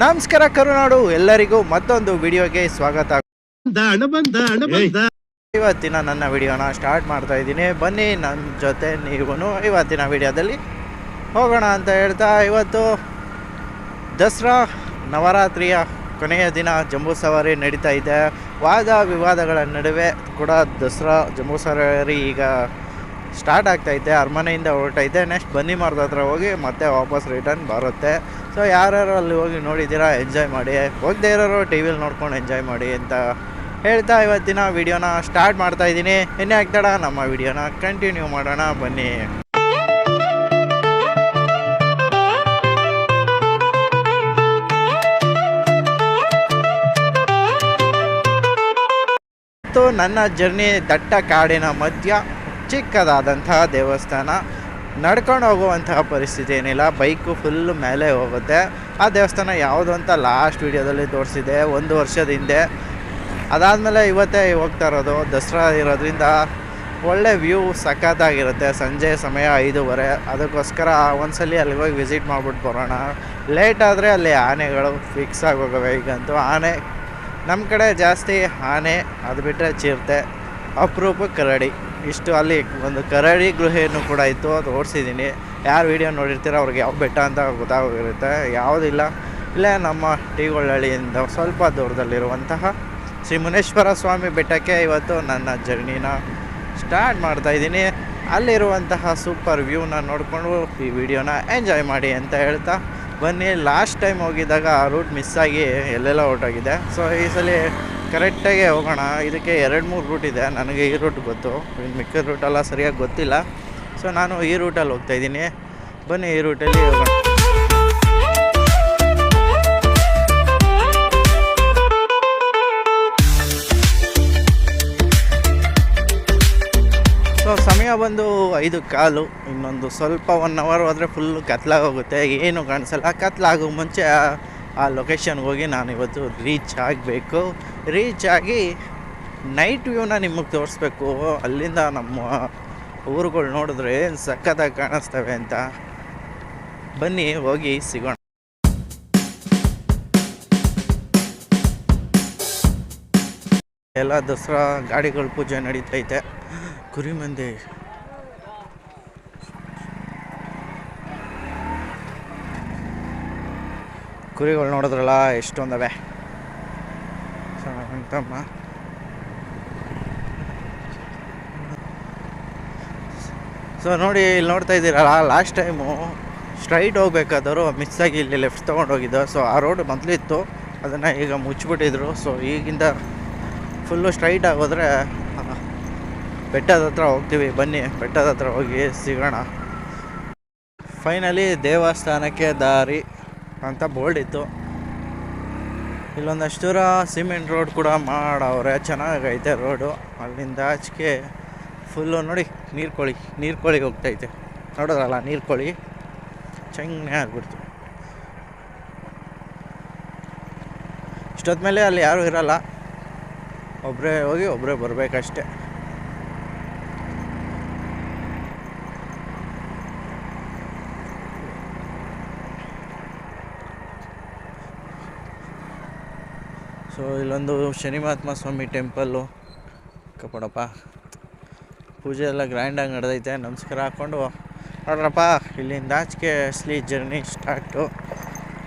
ನಮಸ್ಕಾರ ಕರುನಾಡು ಎಲ್ಲರಿಗೂ ಮತ್ತೊಂದು ವಿಡಿಯೋಗೆ ಸ್ವಾಗತ. ಹಣ ಬಂದ ಬಂದ. ಇವತ್ತಿನ ನನ್ನ ವಿಡಿಯೋನ ಸ್ಟಾರ್ಟ್ ಮಾಡ್ತಾ ಇದ್ದೀನಿ. ಬನ್ನಿ ನನ್ನ ಜೊತೆ ನೀವು ಇವತ್ತಿನ ವಿಡಿಯೋದಲ್ಲಿ ಹೋಗೋಣ ಅಂತ ಹೇಳ್ತಾ ಇವತ್ತು ದಸರಾ ನವರಾತ್ರಿಯ ಕೊನೆಯ ದಿನ ಜಂಬೂ ಸವಾರಿ ನಡೀತಾ ಇದೆ. ವಾದ ವಿವಾದಗಳ ನಡುವೆ ಕೂಡ ದಸರಾ ಜಂಬೂ ಸವಾರಿ ಈಗ ಸ್ಟಾರ್ಟ್ ಆಗ್ತೈತೆ ಅರಮನೆಯಿಂದ ಹೊರಟೈತೆ. ನೆಕ್ಸ್ಟ್ ಬನ್ನಿ ಮಾರ್ದ ಹತ್ರ ಹೋಗಿ ಮತ್ತೆ ವಾಪಸ್ ರಿಟರ್ನ್ ಬರುತ್ತೆ. ಸೊ ಯಾರ್ಯಾರು ಅಲ್ಲಿ ಹೋಗಿ ನೋಡಿದ್ದೀರಾ ಎಂಜಾಯ್ ಮಾಡಿ. ಹೋಗದೇ ಇರೋರು ಟಿ ವಿಲಿ ನೋಡ್ಕೊಂಡು ಎಂಜಾಯ್ ಮಾಡಿ ಅಂತ ಹೇಳ್ತಾ ಇವತ್ತಿನ ವಿಡಿಯೋನ ಸ್ಟಾರ್ಟ್ ಮಾಡ್ತಾ ಇದ್ದೀನಿ. ಇನ್ನೇ ಆಗ್ತಾಡ ನಮ್ಮ ವಿಡಿಯೋನ ಕಂಟಿನ್ಯೂ ಮಾಡೋಣ. ಬನ್ನಿ. ಮತ್ತು ನನ್ನ ಜರ್ನಿ ದಟ್ಟ ಕಾಡಿನ ಮಧ್ಯ. ಚಿಕ್ಕದಾದಂತಹ ದೇವಸ್ಥಾನ. ನಡ್ಕೊಂಡು ಹೋಗುವಂತಹ ಪರಿಸ್ಥಿತಿ ಏನಿಲ್ಲ. ಬೈಕು ಫುಲ್ ಮೇಲೆ ಹೋಗುತ್ತೆ. ಆ ದೇವಸ್ಥಾನ ಯಾವುದು ಅಂತ ಲಾಸ್ಟ್ ವಿಡಿಯೋದಲ್ಲಿ ತೋರಿಸಿದೆ. ಒಂದು ವರ್ಷದ ಹಿಂದೆ. ಅದಾದಮೇಲೆ ಇವತ್ತೇ ಹೋಗ್ತಾ ಇರೋದು. ದಸರಾ ಇರೋದ್ರಿಂದ ಒಳ್ಳೆ ವ್ಯೂ ಸಖತ್ತಾಗಿರುತ್ತೆ. ಸಂಜೆ ಸಮಯ ಐದೂವರೆ. ಅದಕ್ಕೋಸ್ಕರ ಒಂದ್ಸಲಿ ಅಲ್ಲಿಗೆ ಹೋಗಿ ವಿಸಿಟ್ ಮಾಡ್ಬಿಟ್ಟು ಬರೋಣ. ಲೇಟ್ ಆದರೆ ಅಲ್ಲಿ ಆನೆಗಳು ಫಿಕ್ಸ್ ಆಗೋಗವೆ ಈಗಂತೂ. ಆನೆ ನಮ್ಮ ಕಡೆ ಜಾಸ್ತಿ ಆನೆ ಅದು ಬಿಟ್ಟರೆ ಚಿರತೆ. ಅಪರೂಪಕ್ಕೆ ಕರಡಿ ಇಷ್ಟು ಅಲ್ಲಿ ಒಂದು ಕರಡಿ ಗೃಹೆಯನ್ನು ಕೂಡ ಇತ್ತು, ಅದು ಓಡಿಸಿದ್ದೀನಿ. ಯಾರು ವೀಡಿಯೋ ನೋಡಿರ್ತೀರ ಅವ್ರಿಗೆ ಯಾವ ಬೆಟ್ಟ ಅಂತ ಗೊತ್ತಾಗೋಗಿರುತ್ತೆ. ಯಾವುದಿಲ್ಲ. ಇಲ್ಲೇ ನಮ್ಮ ಟಿಗೊಳ್ಳಳ್ಳಿಯಿಂದ ಸ್ವಲ್ಪ ದೂರದಲ್ಲಿರುವಂತಹ ಶ್ರೀ ಮುನೇಶ್ವರ ಸ್ವಾಮಿ ಬೆಟ್ಟಕ್ಕೆ ಇವತ್ತು ನನ್ನ ಜರ್ನಿನ ಸ್ಟಾರ್ಟ್ ಮಾಡ್ತಾ ಇದ್ದೀನಿ. ಅಲ್ಲಿರುವಂತಹ ಸೂಪರ್ ವ್ಯೂನ ನೋಡಿಕೊಂಡು ಈ ವಿಡಿಯೋನ ಎಂಜಾಯ್ ಮಾಡಿ ಅಂತ ಹೇಳ್ತಾ ಬನ್ನಿ. ಲಾಸ್ಟ್ ಟೈಮ್ ಹೋಗಿದ್ದಾಗ ರೂಟ್ ಮಿಸ್ ಆಗಿ ಎಲ್ಲೆಲ್ಲ ಹೊರಟೋಗಿದೆ ಸೊ ಈ ಸಲ ಕರೆಕ್ಟಾಗಿ ಹೋಗೋಣ. ಇದಕ್ಕೆ ಎರಡು ಮೂರು ರೂಟ್ ಇದೆ. ನನಗೆ ಈ ರೂಟ್ ಗೊತ್ತು. ಮಿಕ್ಕ ಮಿಕ್ಕಿದ ರೂಟೆಲ್ಲ ಸರಿಯಾಗಿ ಗೊತ್ತಿಲ್ಲ. ಸೊ ನಾನು ಈ ರೂಟಲ್ಲಿ ಹೋಗ್ತಾ ಇದ್ದೀನಿ. ಬನ್ನಿ, ಈ ರೂಟಲ್ಲಿ ಹೋಗೋಣ. ಸೊ ಸಮಯ ಬಂದು ಐದು ಕಾಲು. ಇನ್ನೊಂದು ಸ್ವಲ್ಪ ಒನ್ ಅವರ್ ಹೋದರೆ ಫುಲ್ ಕತ್ಲಾಗೋಗುತ್ತೆ. ಏನು ಕಾಣಿಸಲ್ಲ. ಕತ್ಲಾಗೋ ಮುಂಚೆ ಆ- ಲೊಕೇಶನ್ಗೆ ಹೋಗಿ ನಾನು ಇವತ್ತು ರೀಚ್ ಆಗಬೇಕು. ರೀಚ್ ಆಗಿ ನೈಟ್ ವ್ಯೂನ ನಿಮಗೆ ತೋರಿಸ್ಬೇಕು. ಅಲ್ಲಿಂದ ನಮ್ಮ ಊರುಗಳು ನೋಡಿದ್ರೆ ಏನು ಸಖತ್ತಾಗಿ ಕಾಣಿಸ್ತವೆ ಅಂತ. ಬನ್ನಿ, ಹೋಗಿ ಸಿಗೋಣ. ಎಲ್ಲ ದಸರಾ ಗಾಡಿಗಳ ಪೂಜೆ ನಡೀತೈತೆ. ಕುರಿ ಕುರಿಗಳು ನೋಡಿದ್ರಲ್ಲ, ಎಷ್ಟೊಂದವೆ. ಅಂತಮ್ಮ ಸೊ ನೋಡಿ, ಇಲ್ಲಿ ನೋಡ್ತಾ ಇದ್ದೀರಲ್ಲ ಲಾಸ್ಟ್ ಟೈಮು ಸ್ಟ್ರೈಟ್ ಹೋಗ್ಬೇಕಾದವರು ಮಿಸ್ ಆಗಿ ಇಲ್ಲಿ ಲೆಫ್ಟ್ ತೊಗೊಂಡು ಹೋಗಿದ್ದು ಸೊ ಆ ರೋಡ್ ಮೊದಲಿತ್ತು ಅದನ್ನು ಈಗ ಮುಚ್ಚಿಬಿಟ್ಟಿದ್ರು. ಸೊ ಈಗಿಂದ ಫುಲ್ಲು ಸ್ಟ್ರೈಟ್ ಆಗೋದ್ರೆ ಬೆಟ್ಟದ ಹತ್ರ ಹೋಗ್ತೀವಿ. ಬನ್ನಿ, ಬೆಟ್ಟದ ಹತ್ರ ಹೋಗಿ ಸಿಗೋಣ. ಫೈನಲಿ ದೇವಸ್ಥಾನಕ್ಕೆ ದಾರಿ. ಅಂತ ಬೋರ್ಡ್ ಇತ್ತು. ಇಲ್ಲೊಂದಷ್ಟು ದೂರ ಸಿಮೆಂಟ್ ರೋಡ್ ಕೂಡ ಮಾಡವ್ರೆ, ಚೆನ್ನಾಗೈತೆ ರೋಡು. ಅಲ್ಲಿಂದ ಆಚೆಗೆ ಫುಲ್ಲು ನೋಡಿ ನೀರ್ಕೋಳಿ, ನೀರ್ಕೋಳಿಗೆ ಹೋಗ್ತೈತೆ. ನೋಡೋದಲ್ಲ ನೀರು ಕೋಳಿ ಚೆನ್ನಾಗಿ ಆಗ್ಬಿಡ್ತು. ಇಷ್ಟೊತ್ತ ಮೇಲೆ ಅಲ್ಲಿ ಯಾರೂ ಇರಲ್ಲ. ಒಬ್ಬರೇ ಹೋಗಿ ಒಬ್ಬರೇ ಬರಬೇಕಷ್ಟೆ ಸೊ ಇಲ್ಲೊಂದು ಶನಿ ಮಹಾತ್ಮ ಸ್ವಾಮಿ ಟೆಂಪಲ್ಲು. ಕಪಡಪ್ಪ ಪೂಜೆ ಎಲ್ಲ ಗ್ರ್ಯಾಂಡಾಗಿ ನಡೆದೈತೆ, ನಮಸ್ಕಾರ ಹಾಕ್ಕೊಂಡು ನೋಡ್ರಪ್ಪ ಇಲ್ಲಿಂದ ಆಚೆಗೆ ಅಸ್ಲಿ ಜರ್ನಿ ಸ್ಟಾರ್ಟು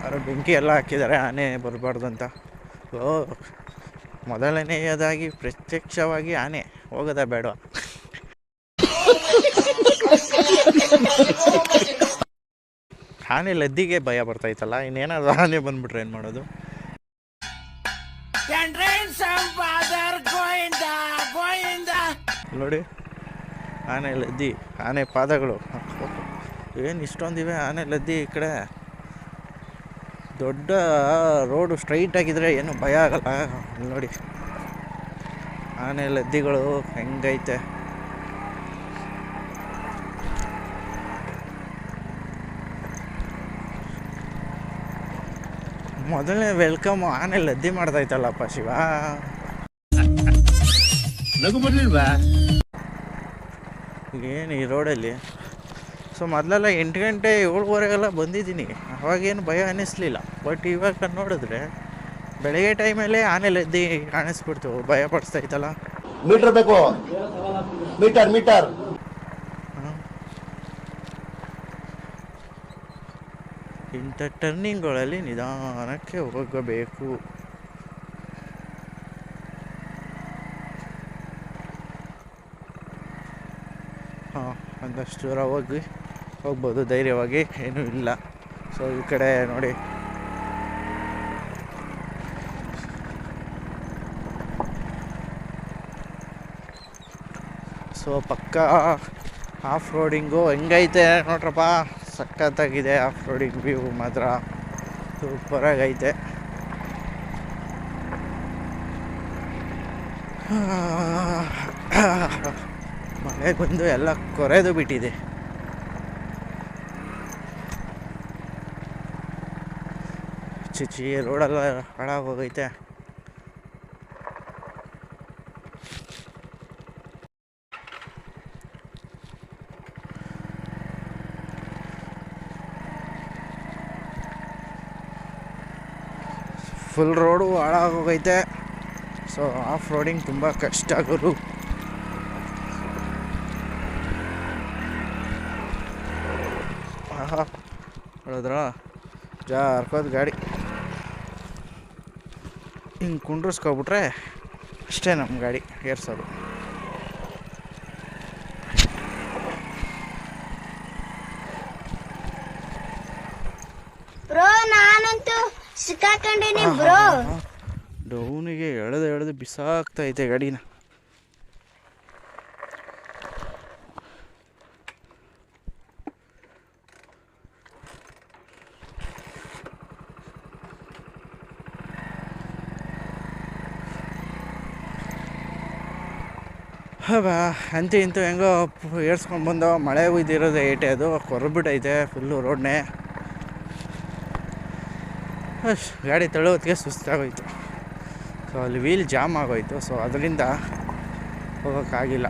ಅವರು ಬೆಂಕಿ ಎಲ್ಲ ಹಾಕಿದ್ದಾರೆ, ಆನೆ ಬರಬಾರ್ದು ಅಂತ. ಓ ಮೊದಲನೆಯದಾಗಿ ಪ್ರತ್ಯಕ್ಷವಾಗಿ ಆನೆ ಹೋಗದ ಬೇಡ ಆನೆ ಲದ್ದಿಗೆ ಭಯ ಬರ್ತೈತಲ್ಲ, ಇನ್ನೇನಾದ್ರು ಆನೆ ಬಂದ್ಬಿಟ್ರೆ ಏನು ಮಾಡೋದು? ನೋಡಿ, ಆನೆ ಲದ್ದಿ, ಆನೆ ಪಾದಗಳು. ಏನು ಇಷ್ಟೊಂದಿವೆ ಆನೆ ಲದ್ದಿ ಈ ಕಡೆ. ದೊಡ್ಡ ರೋಡು ಸ್ಟ್ರೈಟ್ ಆಗಿದ್ರೆ ಏನು ಭಯ ಆಗಲ್ಲ. ನೋಡಿ, ಆನೆ ಲದ್ದಿಗಳು ಹೆಂಗೈತೆ. ಮೊದಲನೇ ವೆಲ್ಕಮ್ ಆನೆ ಲದ್ದಿ ಮಾಡ್ದೈತಲ್ಲಪ್ಪ ಶಿವ. ನಗು ಬರ್ಲಿಲ್ವಾ? ಏನು ಈ ರೋಡಲ್ಲಿ ಸೊ ಮೊದಲೆಲ್ಲ ಎಂಟು ಗಂಟೆ ಏಳುವರೆಗೆಲ್ಲ ಬಂದಿದ್ದೀನಿ. ಅವಾಗೇನು ಭಯ ಅನ್ನಿಸ್ಲಿಲ್ಲ. ಬಟ್ ಇವಾಗ ನೋಡಿದ್ರೆ ಬೆಳಗ್ಗೆ ಟೈಮಲ್ಲೇ ಆನೆ ಲದ್ದಿ ಕಾಣಿಸ್ಬಿಡ್ತು. ಭಯ ಪಡಿಸ್ತಾ ಇತ್ತಲ್ಲ. ಮೀಟರ್ ಬೇಕು. ಮೀಟರ್ ಮೀಟರ್ ಇಂಥ ಟರ್ನಿಂಗ್ಗಳಲ್ಲಿ ನಿಧಾನಕ್ಕೆ ಹೋಗಬೇಕು. ಹಾಂ ಒಂದಷ್ಟು ದೂರ ಹೋಗಿ ಹೋಗ್ಬೋದು. ಧೈರ್ಯವಾಗಿ ಏನೂ ಇಲ್ಲ. ಸೊ ಈ ಕಡೆ ನೋಡಿ. ಸೊ ಪಕ್ಕ ಆಫ್ ರೋಡಿಂಗು ಹೆಂಗೈತೆ ನೋಡ್ರಪ್ಪ? ಸಖತ್ತಾಗಿದೆ ಆಫ್ ರೋಡಿಂಗ್ ವ್ಯೂ ಮಾತ್ರ ಸೂಪರಾಗೈತೆ ಮಳೆ ಬಂದು ಎಲ್ಲ ಕೊರೆದು ಬಿಟ್ಟಿದೆ. ಚಿಚಿ ರೋಡೆಲ್ಲ ಹಾಳಾಗೋಗೈತೆ ಫುಲ್ ರೋಡು ಹಾಳಾಗೋಗೈತೆ. ಸೊ ಆಫ್ ರೋಡಿಂಗ್ ತುಂಬ ಕಷ್ಟ ಗುರು. ಆಹಾ ಜಾ ಜಾರ್ಕೋದು ಗಾಡಿ. ಹಿಂಗೆ ಕುಂಡ್ರಿಸ್ಕೊಬಿಟ್ರೆ ಅಷ್ಟೇ ನಮ್ಮ ಗಾಡಿ ಏರ್ಸೋದು ಬ್ರೋ ನಾನಂತೂ ಬ್ರೋ. ಡೌನಿಗೆ ಎಳೆದು ಎಳೆದು ಬಿಸಾಕ್ತಾ ಐತೆ ಗಾಡಿನ. ಅಂತೂ ಇಂತೂ ಹೆಂಗೋ ಏರ್ಸ್ಕೊಂಡು ಬಂದೋ ಮಳೆ ಉಯ್ದಿರೋದು ಏಟೆ ಅದು ಕೊರ್ಬಿಟ್ಟೈತೆ ಫುಲ್ಲು ರೋಡ್ನೇ ಗಾಡಿ ತಳ್ಳೋತ್ತಿಗೆ ಸುಸ್ತಾಗೋಯ್ತು. ಸೊ ಅಲ್ಲಿ ವೀಲ್ ಜಾಮ್ ಆಗೋಯ್ತು. ಸೊ ಅದರಿಂದ ಹೋಗೋಕ್ಕಾಗಿಲ್ಲ.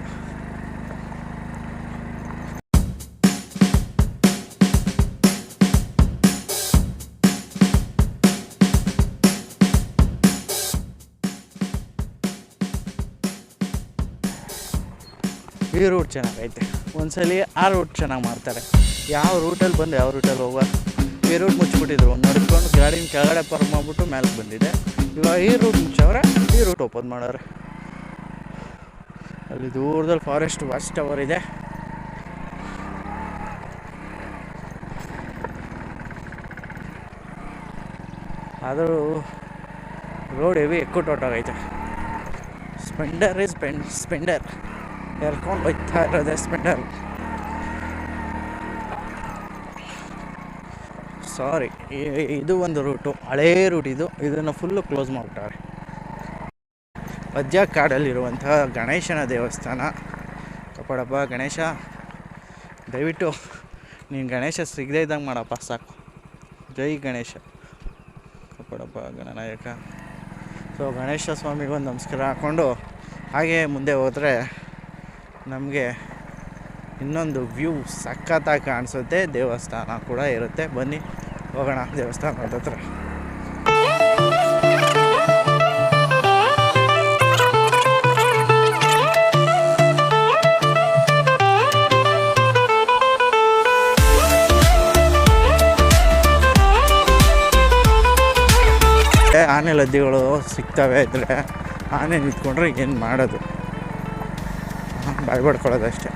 ಈ ರೂಟ್ ಚೆನ್ನಾಗೈತೆ. ಒಂದ್ಸಲಿ ಆ ರೂಟ್ ಚೆನ್ನಾಗಿ ಮಾಡ್ತಾರೆ. ಯಾವ ರೂಟಲ್ಲಿ ಬಂದು ಯಾವ ರೂಟಲ್ಲಿ ಹೋಗುವ? ಈ ರೂಟ್ ಮುಚ್ಚಿಬಿಟ್ಟಿದ್ರು. ನಡ್ಕೊಂಡು ಗಾಡಿನ ಕೆಳಗಡೆ ಪಾರ್ಕ್ ಮಾಡಿಬಿಟ್ಟು ಮೇಲೆ ಬಂದಿದೆ. ಇವಾಗ ಈ ರೂಟ್ ಮುಚ್ಚವ್ರೆ ಈ ರೂಟ್ ಓಪನ್ ಮಾಡವ್ರೆ ಅಲ್ಲಿ ದೂರದಲ್ಲಿ ಫಾರೆಸ್ಟ್ ವಾಚ್ ಟವರ್ ಇದೆ. ಆದರೂ ರೋಡ್ ಹೆವಿ ಆಗೈತೆ. ಸ್ಪೆಂಡರ್ ಇಸ್ ಸ್ಪೆಂಡ್ ಸ್ಪೆಂಡರ್ ಎರ್ಕೊಂಡು ಹೋಗ್ತಾ ಇರೋದೆ ಸ್ಪೆಂಡರ್ ಸಾರಿ ಇದು ಒಂದು ರೂಟು, ಹಳೇ ರೂಟ್ ಇದು, ಇದನ್ನು ಫುಲ್ಲು ಕ್ಲೋಸ್ ಮಾಡಿಬಿಟ್ಟಾರೆ. ಪದ್ಯ ಕಾಡಲ್ಲಿರುವಂತಹ ಗಣೇಶನ ದೇವಸ್ಥಾನ. ಕಪಡಪ್ಪ, ಗಣೇಶ, ದಯವಿಟ್ಟು ನೀನು ಗಣೇಶ ಸಿಗದೇ ಇದ್ದಂಗೆ ಮಾಡಪ್ಪ, ಸಾಕು. ಜೈ ಗಣೇಶ. ಕಪಡಪ್ಪ, ಗಣನಾಯಕ. ಸೊ ಗಣೇಶ ಸ್ವಾಮಿಗೆ ಒಂದು ನಮಸ್ಕಾರ ಹಾಕ್ಕೊಂಡು, ಹಾಗೆ ಮುಂದೆ ಹೋದರೆ ನಮಗೆ ಇನ್ನೊಂದು ವ್ಯೂ ಸಖತ್ತಾಗಿ ಕಾಣಿಸುತ್ತೆ, ದೇವಸ್ಥಾನ ಕೂಡ ಇರುತ್ತೆ. ಬನ್ನಿ. ಹೋಗೋಣ ದೇವಸ್ಥಾನದ ಹತ್ರ ಆನೆ ಲದ್ದಿಗಳು ಸಿಗ್ತವೆ ಇದ್ರೆ ಆನೆ ನಿಂತ್ಕೊಂಡ್ರೆ ಏನು ಮಾಡೋದು? ಬಾಯ್ ಅಷ್ಟೇ.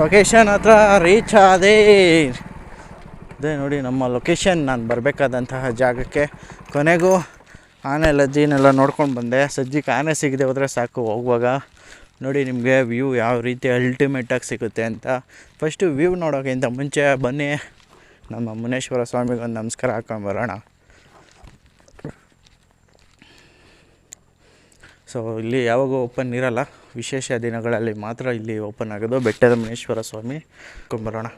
ಲೊಕೇಶನ್ ಹತ್ರ ರೀಚ್ ಆದೆ. ಅದೇ ನೋಡಿ, ನಮ್ಮ ಲೊಕೇಶನ್ ನಾನು ಬರಬೇಕಾದಂತಹ ಜಾಗಕ್ಕೆ ಕೊನೆಗೂ ಆನೆ ಲಜ್ಜಿನೆಲ್ಲ ನೋಡ್ಕೊಂಡು ಬಂದೆ. ಸಜ್ಜಿಗೆ ಆನೆ ಸಿಗದೆ ಹೋದರೆ ಸಾಕು ಹೋಗುವಾಗ. ನೋಡಿ, ನಿಮಗೆ ವ್ಯೂ ಯಾವ ರೀತಿ ಅಲ್ಟಿಮೇಟಾಗಿ ಸಿಗುತ್ತೆ ಅಂತ. ಫಸ್ಟು ವ್ಯೂ ನೋಡೋಕ್ಕಿಂತ ಮುಂಚೆ ಬನ್ನಿ. ನಮ್ಮ ಮುನೇಶ್ವರ ಸ್ವಾಮಿಗೊಂದು ನಮಸ್ಕಾರ ಹಾಕೊಂಡು ಹಾಕೊಂಬರೋಣ ಸೊ ಇಲ್ಲಿ ಯಾವಾಗೂ ಓಪನ್ ಇರಲ್ಲ. ವಿಶೇಷ ದಿನಗಳಲ್ಲಿ ಮಾತ್ರ ಇಲ್ಲಿ ಓಪನ್ ಆಗೋದು. ಬೆಟ್ಟದ ಮುನೇಶ್ವರ ಸ್ವಾಮಿ ಕೊಂಬರೋಣ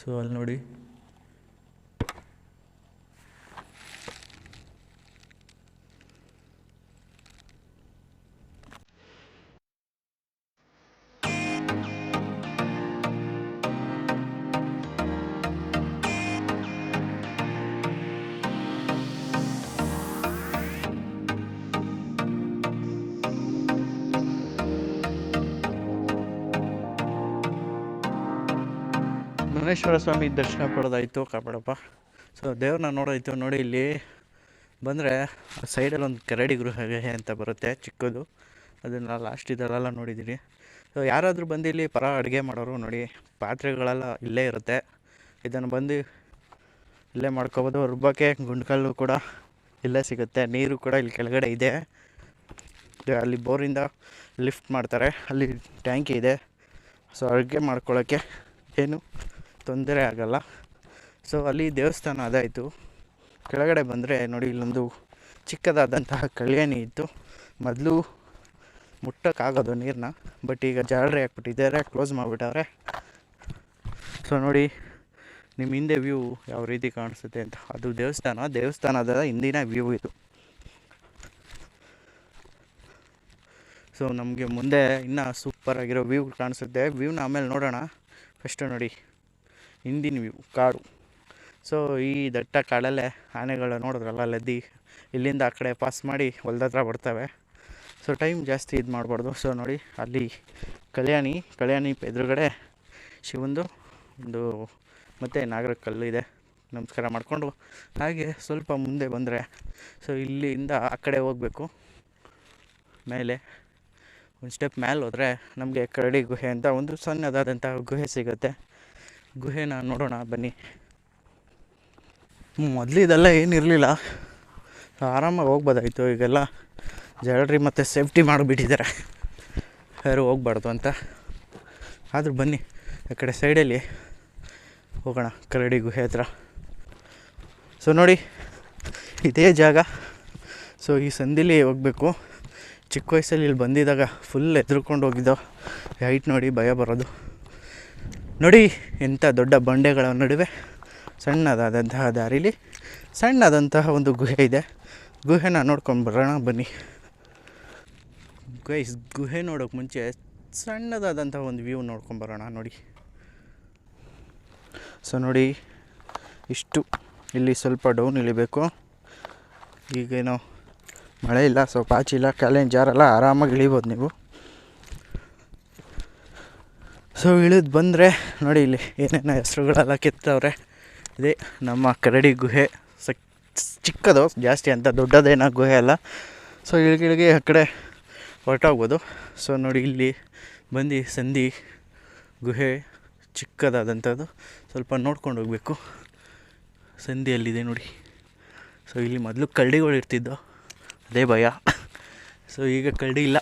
ಸೊ ಅಲ್ಲಿ ನೋಡಿ. ಮುನೇಶ್ವರ ಸ್ವಾಮಿ ದರ್ಶನ ಪಡೆದಾಯಿತು ಕಾಪಾಡಪ್ಪ. ಸೊ ದೇವ್ರನ್ನ ನೋಡೋಯ್ತು. ನೋಡಿ, ಇಲ್ಲಿ ಬಂದರೆ ಸೈಡಲ್ಲಿ ಒಂದು ಕರಡಿ ಗೃಹ ಅಂತ ಬರುತ್ತೆ, ಚಿಕ್ಕದು. ಅದನ್ನ ಲಾಸ್ಟ್ ಇದರಲ್ಲ ನೋಡಿದ್ದೀನಿ ಸೊ ಯಾರಾದರೂ ಬಂದು ಇಲ್ಲಿ ಪರ ಅಡುಗೆ ಮಾಡೋರು ನೋಡಿ, ಪಾತ್ರೆಗಳೆಲ್ಲ ಇಲ್ಲೇ ಇರುತ್ತೆ. ಇದನ್ನು ಬಂದು ಇಲ್ಲೇ ಮಾಡ್ಕೋಬೋದು. ರುಬ್ಬಕ್ಕೆ ಗುಂಡ್ಕಲ್ಲು ಕೂಡ ಇಲ್ಲೇ ಸಿಗುತ್ತೆ. ನೀರು ಕೂಡ ಇಲ್ಲಿ ಕೆಳಗಡೆ ಇದು. ಅಲ್ಲಿ ಬೋರಿಂದ ಲಿಫ್ಟ್ ಮಾಡ್ತಾರೆ. ಅಲ್ಲಿ ಟ್ಯಾಂಕಿ ಇದೆ. ಸೊ ಅಡುಗೆ ಮಾಡ್ಕೊಳ್ಳೋಕ್ಕೆ ಏನು ತೊಂದರೆ ಆಗಲ್ಲ. ಸೊ ಅಲ್ಲಿ ದೇವಸ್ಥಾನ ಅದಾಯಿತು. ಕೆಳಗಡೆ ಬಂದರೆ ನೋಡಿ, ಇಲ್ಲೊಂದು ಚಿಕ್ಕದಾದಂತಹ ಕಲ್ಯಾಣಿ ಇತ್ತು. ಮೊದಲು ಮುಟ್ಟಕ್ಕಾಗೋದು ನೀರನ್ನ ಬಟ್ ಈಗ ಜಾಲರಿ ಹಾಕ್ಬಿಟ್ಟಿದ್ದಾರೆ ಕ್ಲೋಸ್ ಮಾಡಿಬಿಟ್ಟವ್ರೆ. ಸೊ ನೋಡಿ ನಿಮ್ಮ ಹಿಂದೆ ವ್ಯೂ ಯಾವ ರೀತಿ ಕಾಣಿಸುತ್ತೆ ಅಂತ. ಅದು ದೇವಸ್ಥಾನ, ದೇವಸ್ಥಾನದ ಹಿಂದಿನ ವ್ಯೂ ಇದು. ಸೊ ನಮಗೆ ಮುಂದೆ ಇನ್ನೂ ಸೂಪರಾಗಿರೋ ವ್ಯೂ ಕಾಣಿಸುತ್ತೆ. ವ್ಯೂನ ಆಮೇಲೆ ನೋಡೋಣ. ಫಸ್ಟು ನೋಡಿ ಹಿಂದಿನ ವ್ಯೂ ಕಾಡು. ಸೊ ಈ ದಟ್ಟ ಕಾಡಲ್ಲೇ ಆನೆಗಳು ನೋಡಿದ್ರಲ್ಲ, ಲದ್ದಿ. ಇಲ್ಲಿಂದ ಆ ಕಡೆ ಪಾಸ್ ಮಾಡಿ ಹೊಲ್ದ ಹತ್ರ ಬರ್ತವೆ. ಸೊ ಟೈಮ್ ಜಾಸ್ತಿ ಇದು ಮಾಡಬಾರ್ದು. ಸೊ ನೋಡಿ, ಅಲ್ಲಿ ಕಲ್ಯಾಣಿ ಕಲ್ಯಾಣಿ ಎದುರುಗಡೆ ಶಿವಂದು ಒಂದು ಮತ್ತು ನಾಗರ ಕಲ್ಲು ಇದೆ. ನಮಸ್ಕಾರ ಮಾಡಿಕೊಂಡು ಹಾಗೆ ಸ್ವಲ್ಪ ಮುಂದೆ ಬಂದರೆ ಸೊ ಇಲ್ಲಿಂದ ಆ ಕಡೆ ಹೋಗಬೇಕು. ಮೇಲೆ ಒಂದು ಸ್ಟೆಪ್ ಮೇಲೆ ಹೋದರೆ ನಮಗೆ ಕರಡಿ ಗುಹೆ ಅಂತ ಒಂದು ಸಣ್ಣದಾದಂಥ ಗುಹೆ ಸಿಗುತ್ತೆ. ಗುಹೆನ ನೋಡೋಣ, ಬನ್ನಿ. ಮೊದಲು ಇದೆಲ್ಲ ಏನಿರಲಿಲ್ಲ. ಆರಾಮಾಗಿ ಹೋಗ್ಬೋದಾಯಿತು. ಈಗೆಲ್ಲ ಜಾಲರಿ ಮತ್ತು ಸೇಫ್ಟಿ ಮಾಡಿಬಿಟ್ಟಿದ್ದಾರೆ. ಯಾರು ಹೋಗ್ಬಾರ್ದು ಅಂತ. ಆದರೂ ಬನ್ನಿ, ಆ ಕಡೆ ಸೈಡಲ್ಲಿ ಹೋಗೋಣ, ಕರಡಿ ಗುಹೆ ಹತ್ರ. ಸೊ ನೋಡಿ, ಇದೇ ಜಾಗ. ಸೊ ಈ ಸಂದಿಲಿ ಹೋಗಬೇಕು. ಚಿಕ್ಕ ವಯಸ್ಸಲ್ಲಿ ಇಲ್ಲಿ ಬಂದಿದ್ದಾಗ ಫುಲ್ ಎದ್ರುಕೊಂಡು ಹೋಗಿದ್ದೋ. ಹೈಟ್ ನೋಡಿ, ಭಯ ಬರೋದು. ನೋಡಿ, ಇಂಥ ದೊಡ್ಡ ಬಂಡೆಗಳ ನಡುವೆ ಸಣ್ಣದಾದಂತಹ ದಾರಿಲಿ ಸಣ್ಣದಂತಹ ಒಂದು ಗುಹೆ ಇದೆ. ಗುಹೆನ ನೋಡ್ಕೊಂಡು ಬರೋಣ, ಬನ್ನಿ. ಗೈಸ್ ಗುಹೆ ನೋಡೋಕೆ ಮುಂಚೆ ಸಣ್ಣದಾದಂತಹ ಒಂದು ವ್ಯೂ ನೋಡ್ಕೊಂಡು ಬರೋಣ, ನೋಡಿ. ಸೊ ನೋಡಿ, ಇಷ್ಟು. ಇಲ್ಲಿ ಸ್ವಲ್ಪ ಡೌನ್ ಇಳಿಬೇಕು. ಈಗೇನೋ ಮಳೆ ಇಲ್ಲ ಸೊ ಪಾಚಿಲ್ಲ ಕಾಲೇಜ್ ಜಾರಲ್ಲ, ಆರಾಮಾಗಿ ಇಳಿಬೋದು ನೀವು. ಸೊ ಇಳಿದು ಬಂದರೆ ನೋಡಿ ಇಲ್ಲಿ ಏನೇನು ಹೆಸರುಗಳೆಲ್ಲ ಕೆತ್ತವ್ರೆ. ಇದೇ ನಮ್ಮ ಕರಡಿ ಗುಹೆ. ಸಕ್ ಚಿಕ್ಕದು, ಜಾಸ್ತಿ ಅಂತ ದೊಡ್ಡದೇನೋ ಗುಹೆ ಅಲ್ಲ. ಸೊ ಇಳಿಗಿಳಿಗೆ ಆ ಕಡೆ ಹೊರಟೋಗ್ಬೋದು. ಸೊ ನೋಡಿ ಇಲ್ಲಿ ಬಂದು ಸಂಧಿ ಗುಹೆ ಚಿಕ್ಕದಾದಂಥದ್ದು. ಸ್ವಲ್ಪ ನೋಡ್ಕೊಂಡು ಹೋಗಬೇಕು. ಸಂಧಿಯಲ್ಲಿದೆ ನೋಡಿ. ಸೊ ಇಲ್ಲಿ ಮೊದಲು ಕರಡಿಗಳು ಇರ್ತಿದ್ದೋ ಅದೇ ಭಯ. ಸೊ ಈಗ ಕರಡಿ ಇಲ್ಲ.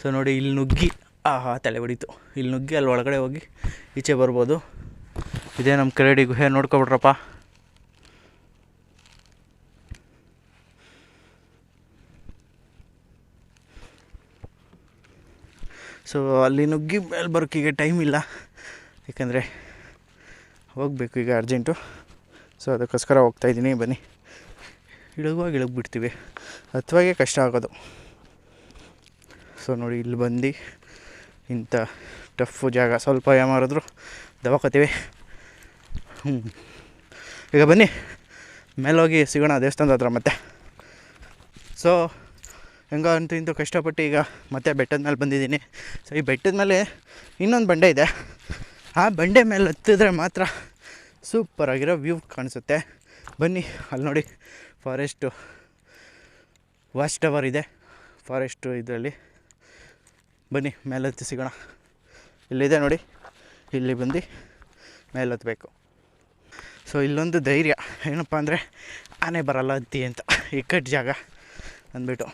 ಸೊ ನೋಡಿ ಇಲ್ಲಿ ನುಗ್ಗಿ ಆಹಾ, ತಲೆ ಹೊಡಿತು. ಇಲ್ಲಿ ನುಗ್ಗಿ ಅಲ್ಲಿ ಒಳಗಡೆ ಹೋಗಿ ಈಚೆ ಬರ್ಬೋದು. ಇದೇ ನಮ್ಮ ಕರಡಿ ಗುಹೆ ನೋಡ್ಕೊಬಿಟ್ರಪ್ಪ ಸೊ ಅಲ್ಲಿ ನುಗ್ಗಿ ಮೇಲೆ ಬರೋಕೆ ಈಗ ಟೈಮ್ ಇಲ್ಲ. ಯಾಕಂದರೆ ಹೋಗಬೇಕು ಈಗ ಅರ್ಜೆಂಟು ಸೊ ಅದಕ್ಕೋಸ್ಕರ ಹೋಗ್ತಾಯಿದ್ದೀನಿ ಬನ್ನಿ. ಇಳಗುವಾಗ ಇಳಗ್ಬಿಡ್ತೀವಿ. ಹತ್ತುವಾಗೆ ಕಷ್ಟ ಆಗೋದು. ಸೊ ನೋಡಿ, ಇಲ್ಲಿ ಬಂದು ಇಂಥ ಟಫು ಜಾಗ ಸ್ವಲ್ಪ ಯಾಮಾರಿದ್ರು ದವಾಕೋತೀವಿ ಹ್ಞೂ ಈಗ ಬನ್ನಿ. ಮೇಲೋಗಿ ಸಿಗೋಣ ದೇವಸ್ಥಾನದ ಹತ್ರ ಮತ್ತೆ. ಸೊ ಹೆಂಗ ಅಂತೂ ಇಂತೂ ಕಷ್ಟಪಟ್ಟು ಈಗ ಮತ್ತೆ ಬೆಟ್ಟದ ಮೇಲೆ ಬಂದಿದ್ದೀನಿ. ಸೊ ಈ ಬೆಟ್ಟದ ಮೇಲೆ ಇನ್ನೊಂದು ಬಂಡೆ ಇದೆ. ಆ ಬಂಡೆ ಮೇಲೆ ಹತ್ತಿದ್ರೆ ಮಾತ್ರ ಸೂಪರಾಗಿರೋ ವ್ಯೂ ಕಾಣಿಸುತ್ತೆ. ಬನ್ನಿ, ಅಲ್ಲಿ ನೋಡಿ. ಫಾರೆಸ್ಟು ವಾಚ್ ಟವರ್ ಇದೆ. ಫಾರೆಸ್ಟು ಇದರಲ್ಲಿ. ಬನ್ನಿ ಮೇಲೆ ಹತ್ತಿ ಸಿಗೋಣ. ಇಲ್ಲಿದೆ ನೋಡಿ, ಇಲ್ಲಿ ಬಂದು ಮೇಲೆ ಹತ್ತಬೇಕು ಸೊ ಇಲ್ಲೊಂದು ಧೈರ್ಯ. ಏನಪ್ಪ ಅಂದರೆ, ಆನೆ ಬರಲ್ಲ ಹತ್ತಿ ಅಂತ ಇಕ್ಕಟ್ಟು ಜಾಗ ಅಂದ್ಬಿಟ್ಟು.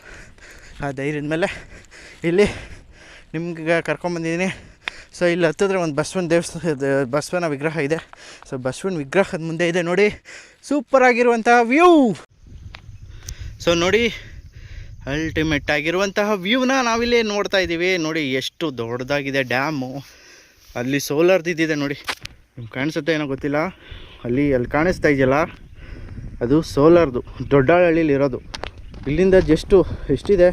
ಆ ಧೈರ್ಯದ ಮೇಲೆ ಇಲ್ಲಿ ನಿಮ್ಗೆ ಕರ್ಕೊಂಬಂದಿದ್ದೀನಿ ಸೊ ಇಲ್ಲಿ ಹತ್ತಿದ್ರೆ ಒಂದು ಬಸವನ ದೇವಸ್ಥಾನ, ಬಸವನ ವಿಗ್ರಹ ಇದೆ. ಸೊ ಬಸವನ ವಿಗ್ರಹದ ಮುಂದೆ ಇದೆ ನೋಡಿ. ಸೂಪರ್ ಆಗಿರುವಂಥ ವ್ಯೂ ಸೊ ನೋಡಿ ಅಲ್ಟಿಮೇಟ್ ಆಗಿರುವಂತಹ ವ್ಯೂನ ನಾವಿಲ್ಲಿ ನೋಡ್ತಾ ಇದ್ದೀವಿ. ನೋಡಿ, ಎಷ್ಟು ದೊಡ್ಡದಾಗಿದೆ ಡ್ಯಾಮು ಅಲ್ಲಿ ಸೋಲಾರ್ದಿದ್ದಿದೆ ನೋಡಿ. ನಿಮ್ಗೆ ಕಾಣಿಸುತ್ತೆ ಏನೋ ಗೊತ್ತಿಲ್ಲ. ಅಲ್ಲಿ ಅಲ್ಲಿ ಕಾಣಿಸ್ತಾ ಇದೆಯಲ್ಲ? ಅದು ಸೋಲಾರ್ದು ದೊಡ್ಡಹಳ್ಳಿಲಿ ಇರೋದು. ಇಲ್ಲಿಂದ ಜಸ್ಟು ಎಷ್ಟಿದೆ?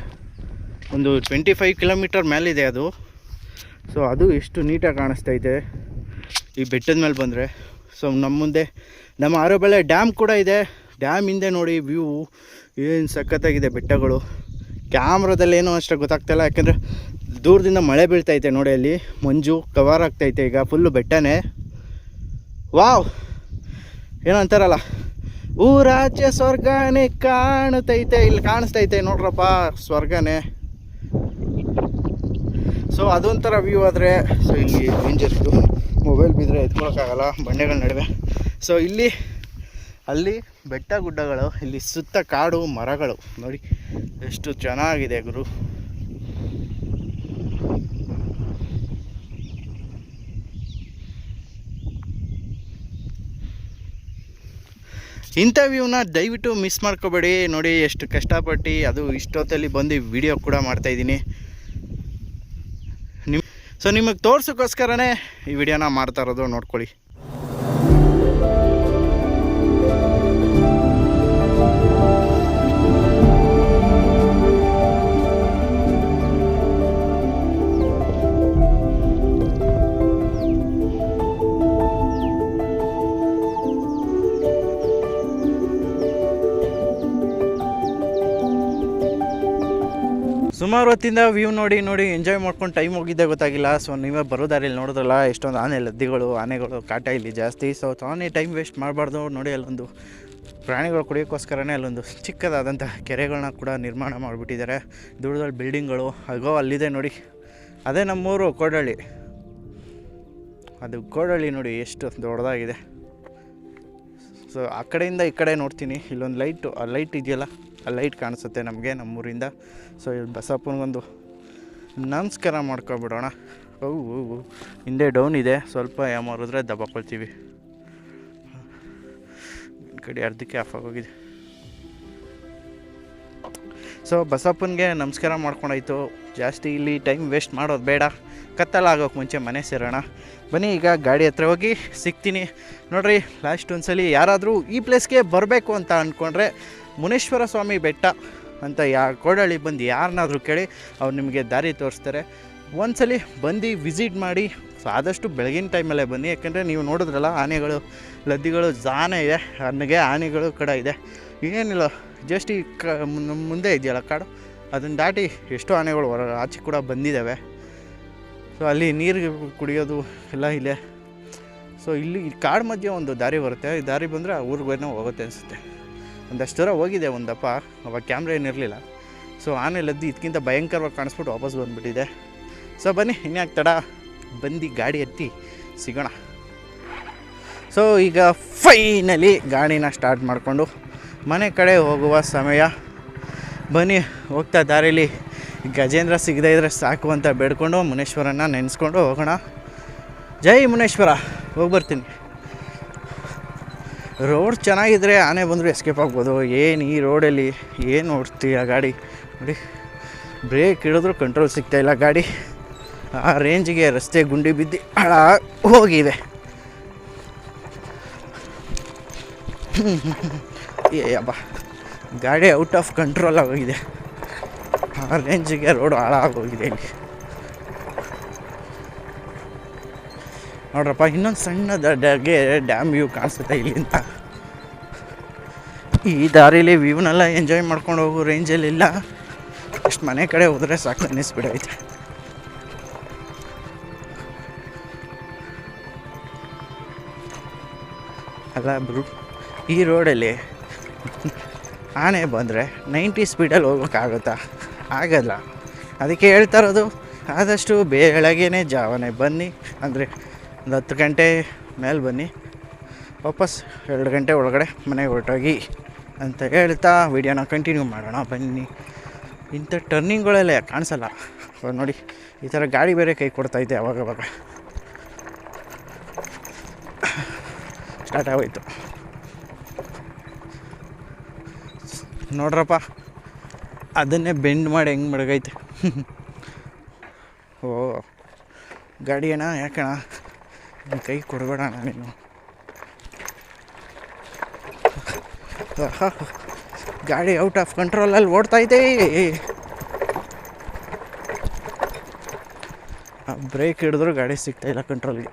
ಒಂದು ಟ್ವೆಂಟಿ ಫೈವ್ ಕಿಲೋಮೀಟರ್ ಮೇಲಿದೆ ಅದು. ಸೊ ಅದು ಎಷ್ಟು ನೀಟಾಗಿ ಕಾಣಿಸ್ತಾ ಇದೆ. ಈ ಬೆಟ್ಟದ ಮೇಲೆ ಬಂದರೆ. ಸೊ ನಮ್ಮ ಮುಂದೆ, ನಮ್ಮ ಆರೋಬಳೆ ಡ್ಯಾಮ್ ಕೂಡ ಇದೆ. ಡ್ಯಾಮ್ ಹಿಂದೆ ನೋಡಿ ವ್ಯೂ ಏನು ಸಖತ್ತಾಗಿದೆ ಬೆಟ್ಟಗಳು. ಕ್ಯಾಮ್ರಾದಲ್ಲಿ ಏನೋ ಅಷ್ಟು ಗೊತ್ತಾಗ್ತಾಯಿಲ್ಲ ಯಾಕಂದರೆ ದೂರದಿಂದ ಮಳೆ ಬೀಳ್ತೈತೆ ನೋಡಿ ಅಲ್ಲಿ. ಮಂಜು ಕವರ್ ಆಗ್ತೈತೆ ಈಗ ಫುಲ್ಲು ಬೆಟ್ಟನೇ. ವಾವ್! ಏನೋ ಅಂತಾರಲ್ಲ. ಊರಾಚೆ ಸ್ವರ್ಗನೇ ಕಾಣುತ್ತೈತೆ ಇಲ್ಲಿ ಕಾಣಿಸ್ತೈತೆ ನೋಡ್ರಪ್ಪ ಸ್ವರ್ಗನೇ. ಸೊ ಅದೊಂಥರ ವ್ಯೂ ಆದರೆ ಸೊ ಇಲ್ಲಿ ಡೇಂಜರ್ ಇದು ಮೊಬೈಲ್ ಬಿದ್ದರೆ ಎತ್ಕೊಳಕ್ಕಾಗಲ್ಲ, ಬಂಡೆಗಳ ನಡುವೆ. ಸೊ ಇಲ್ಲಿ ಅಲ್ಲಿ ಬೆಟ್ಟ ಗುಡ್ಡಗಳು, ಇಲ್ಲಿ ಸುತ್ತ ಕಾಡು ಮರಗಳು. ನೋಡಿ, ಎಷ್ಟು ಚೆನ್ನಾಗಿದೆ ಗುರು. ಇಂಥ ವ್ಯೂನ ದಯವಿಟ್ಟು ಮಿಸ್ ಮಾಡ್ಕೋಬೇಡಿ. ನೋಡಿ, ಎಷ್ಟು ಕಷ್ಟಪಟ್ಟು ಅದು ಇಷ್ಟೊತ್ತಲ್ಲಿ ಬಂದು ವಿಡಿಯೋ ಕೂಡ ಮಾಡ್ತಾಯಿದ್ದೀನಿ ನಿಮ್ ಸೊ ನಿಮಗೆ ತೋರ್ಸೋಕ್ಕೋಸ್ಕರನೇ ಈ ವಿಡಿಯೋನ ಮಾಡ್ತಾ ಇರೋದು ನೋಡ್ಕೊಳ್ಳಿ. ಸುಮಾರು ಹೊತ್ತಿಂದ ವ್ಯೂ ನೋಡಿ ನೋಡಿ ಎಂಜಾಯ್ ಮಾಡ್ಕೊಂಡು ಟೈಮ್ ಹೋಗಿದ್ದೆ ಗೊತ್ತಾಗಿಲ್ಲ. ಸೊ ನೀವೇ ಬರೋ ದಾರಿಯಲ್ಲಿ ನೋಡಿದ್ರಲ್ಲ, ಎಷ್ಟೊಂದು ಆನೆ ಲದ್ದಿಗಳು, ಆನೆಗಳು ಕಾಟ ಇಲ್ಲಿ ಜಾಸ್ತಿ. ಸೊ ತಾನೇ ಟೈಮ್ ವೇಸ್ಟ್ ಮಾಡಬಾರ್ದು ನೋಡಿ ಅಲ್ಲೊಂದು ಪ್ರಾಣಿಗಳು ಕುಡಿಯೋಕ್ಕೋಸ್ಕರನೇ ಅಲ್ಲೊಂದು ಚಿಕ್ಕದಾದಂಥ ಕೆರೆಗಳನ್ನ ಕೂಡ ನಿರ್ಮಾಣ ಮಾಡಿಬಿಟ್ಟಿದ್ದಾರೆ. ದೂರದಲ್ಲಿ ಬಿಲ್ಡಿಂಗ್ಗಳು ಹಾಗೋ ಅಲ್ಲಿದೆ ನೋಡಿ. ಅದೇ ನಮ್ಮೂರು ಕೋಡಳ್ಳಿ. ಅದು ಕೋಡಳ್ಳಿ ನೋಡಿ ಎಷ್ಟು ದೊಡ್ಡದಾಗಿದೆ. ಸೊ ಆ ಕಡೆಯಿಂದ ಈ ಕಡೆ ನೋಡ್ತೀನಿ. ಇಲ್ಲೊಂದು ಲೈಟು ಆ ಲೈಟ್ ಇದೆಯಲ್ಲ? ಲೈಟ್ ಕಾಣಿಸುತ್ತೆ ನಮಗೆ ನಮ್ಮೂರಿಂದ. ಸೊ ಇಲ್ಲಿ ಬಸಪ್ಪನಿಗೊಂದು ನಮಸ್ಕಾರ ಮಾಡ್ಕೊಬಿಡೋಣ. ಓ. ಹಿಂದೆ ಡೌನ್ ಇದೆ. ಸ್ವಲ್ಪ ಯಾಮಾರಿದ್ರೆ ದಬ್ಬಕೊಳ್ತೀವಿ ಕಡೆ ಅರ್ಧಕ್ಕೆ ಆಫ್ ಆಗೋಗಿದೆ. ಸೊ ಬಸಪ್ಪನಿಗೆ ನಮಸ್ಕಾರ ಮಾಡ್ಕೊಂಡಾಯ್ತು. ಜಾಸ್ತಿ ಇಲ್ಲಿ ಟೈಮ್ ವೇಸ್ಟ್ ಮಾಡೋದು ಬೇಡ. ಕತ್ತಲಾಗೋಕೆ ಮುಂಚೆ ಮನೆ ಸೇರೋಣ. ಬನ್ನಿ, ಈಗ ಗಾಡಿ ಹತ್ರ ಹೋಗಿ ಸಿಗ್ತೀನಿ. ನೋಡ್ರಿ ಲಾಸ್ಟ್ ಒಂದ್ಸಲಿ ಯಾರಾದರೂ ಈ ಪ್ಲೇಸ್ಗೆ ಬರಬೇಕು ಅಂತ ಅಂದ್ಕೊಂಡ್ರೆ ಮುನೇಶ್ವರ ಸ್ವಾಮಿ ಬೆಟ್ಟ ಅಂತ ಯಾ ಕೋಡಳ್ಳಿ ಬಂದು ಯಾರನ್ನಾದರೂ ಕೇಳಿ ಅವ್ರು ನಿಮಗೆ ದಾರಿ ತೋರಿಸ್ತಾರೆ. ಒಂದ್ಸಲಿ ಬಂದು ವಿಸಿಟ್ ಮಾಡಿ, ಆದಷ್ಟು ಬೆಳಗಿನ ಟೈಮಲ್ಲೇ ಬನ್ನಿ. ಯಾಕೆಂದರೆ ನೀವು ನೋಡಿದ್ರಲ್ಲ, ಆನೆಗಳು, ಲದ್ದಿಗಳು ಜಾನೆ ಇದೆ. ಅನ್ನಗೆ ಆನೆಗಳು ಕಡ ಇದೆ. ಏನಿಲ್ಲ ಜಸ್ಟ್ ಈ ಕ ಮುಂದೆ ಇದೆಯಲ್ಲ ಕಾಡು? ಅದನ್ನು ದಾಟಿ ಎಷ್ಟೋ ಆನೆಗಳು ಹೊರ ಆಚೆ ಕೂಡ ಬಂದಿದ್ದಾವೆ. ಸೊ ಅಲ್ಲಿ ನೀರು ಕುಡಿಯೋದು ಎಲ್ಲ ಇದೆ. ಸೊ ಇಲ್ಲಿ ಕಾಡು ಮಧ್ಯೆ ಒಂದು ದಾರಿ ಬರುತ್ತೆ. ಈ ದಾರಿ ಬಂದರೆ ಆ ಊರಿಗೇನೋ ಹೋಗುತ್ತೆ ಅನಿಸುತ್ತೆ. ಒಂದಷ್ಟು ದೂರ ಹೋಗಿದೆ ಒಂದಪ್ಪ, ಅವಾಗ ಕ್ಯಾಮ್ರ ಏನಿರಲಿಲ್ಲ ಸೊ ಲದ್ದು ಇದಕ್ಕಿಂತ ಭಯಂಕರವಾಗಿ ಕಾಣಿಸ್ಬಿಟ್ಟು ವಾಪಸ್ ಬಂದುಬಿಟ್ಟಿದೆ. ಸೊ ಬನ್ನಿ, ಇನ್ಯಾಕೆ ತಡ? ಬಂದು ಗಾಡಿ ಹತ್ತಿ ಸಿಗೋಣ. ಸೊ ಈಗ ಫೈನಲಿ ಗಾಡಿನ ಸ್ಟಾರ್ಟ್ ಮಾಡಿಕೊಂಡು ಮನೆ ಕಡೆ ಹೋಗುವ ಸಮಯ. ಬನ್ನಿ, ಹೋಗ್ತಾ ದಾರಿಲಿ. ಗಜೇಂದ್ರ ಸಿಗದೇ ಇದ್ರೆ ಸಾಕು ಅಂತ ಬೇಡ್ಕೊಂಡು ಮುನೇಶ್ವರನ ನೆನೆಸ್ಕೊಂಡು ಹೋಗೋಣ. ಜೈ ಮುನೇಶ್ವರ ಹೋಗಿ ಬರ್ತೀನಿ ರೋಡ್ ಚೆನ್ನಾಗಿದ್ದರೆ ಆನೆ ಬಂದರೂ ಎಸ್ಕೇಪ್ ಆಗ್ಬೋದು. ಏನು ಈ ರೋಡಲ್ಲಿ ಏನು ಓಡಿಸ್ತೀಯ ಗಾಡಿ? ನೋಡಿ ಬ್ರೇಕ್ ಹಿಡಿದ್ರೂ ಕಂಟ್ರೋಲ್ ಸಿಗ್ತಾಯಿಲ್ಲ ಗಾಡಿ. ಆ ರೇಂಜ್ಗೆ ರಸ್ತೆ ಗುಂಡಿ ಬಿದ್ದು ಹಾಳ ಹೋಗಿದೆ. ಏ ಅಬ್ಬ ಗಾಡಿ ಔಟ್ ಆಫ್ ಕಂಟ್ರೋಲ್ ಆಗೋಗಿದೆ. ಆ ರೇಂಜಿಗೆ ರೋಡ್ ಹಾಳಾಗೋಗಿದೆ ಇಲ್ಲಿ. ನೋಡ್ರಪ್ಪ, ಇನ್ನೊಂದು ಸಣ್ಣದಾಗೆ ಡ್ಯಾಮ್ ವ್ಯೂ ಕಾಣಿಸುತ್ತೆ ಇಲ್ಲಿಂದ ಈ ದಾರಿಲಿ ವ್ಯೂನೆಲ್ಲ ಎಂಜಾಯ್ ಮಾಡ್ಕೊಂಡು ಹೋಗೋ ರೇಂಜಲ್ಲಿ ಇಲ್ಲ. ಅಷ್ಟು ಮನೆ ಕಡೆ ಹೋದರೆ ಸಾಕು ಅನ್ನಿಸ್ಬಿಡೈತೆ ಅಲ್ಲ ಬ್ರು, ಈ ರೋಡಲ್ಲಿ ಆನೆ ಬಂದರೆ ನೈಂಟಿ ಸ್ಪೀಡಲ್ಲಿ ಹೋಗೋಕ್ಕಾಗುತ್ತಾ? ಆಗಲ್ಲ. ಅದಕ್ಕೆ ಹೇಳ್ತಾ ಇರೋದು, ಆದಷ್ಟು ಬೆಳಗ್ಗೆನೇ ಜಾವನೆ ಬನ್ನಿ. ಅಂದರೆ ಒಂದು ಹತ್ತು ಗಂಟೆ ಮೇಲೆ ಬನ್ನಿ. ವಾಪಸ್ ಎರಡು ಗಂಟೆ ಒಳಗಡೆ ಮನೆಗೆ ಹೊರಟೋಗಿ ಅಂತ ಹೇಳ್ತಾ ವಿಡಿಯೋನ ಕಂಟಿನ್ಯೂ ಮಾಡೋಣ ಬನ್ನಿ. ಇಂಥ ಟರ್ನಿಂಗ್ಗಳೆಲ್ಲ ಕಾಣಿಸಲ್ಲ. ನೋಡಿ, ಈ ಥರ ಗಾಡಿ ಬೇರೆ ಕೈ ಕೊಡ್ತಾಯಿದ್ದೆ ಅವಾಗ ಸ್ಟಾರ್ಟ್ ಆಗೋಯ್ತು. ನೋಡ್ರಪ್ಪ, ಅದನ್ನೇ ಬೆಂಡ್ ಮಾಡಿ ಹೆಂಗೆ ಮಡಗೈತೆ. ಓ ಗಾಡಿ ಅಣ್ಣ ಯಾಕಣ್ಣ ನಿನ್ನ ಕೈ ಕೊಡಬೇಡ ನೀನು. ಗಾಡಿ ಔಟ್ ಆಫ್ ಕಂಟ್ರೋಲಲ್ಲಿ ಓಡ್ತೈತೆ ಬ್ರೇಕ್ ಹಿಡಿದ್ರು ಗಾಡಿ ಸಿಗ್ತಾ ಇಲ್ಲ ಕಂಟ್ರೋಲ್ಗೆ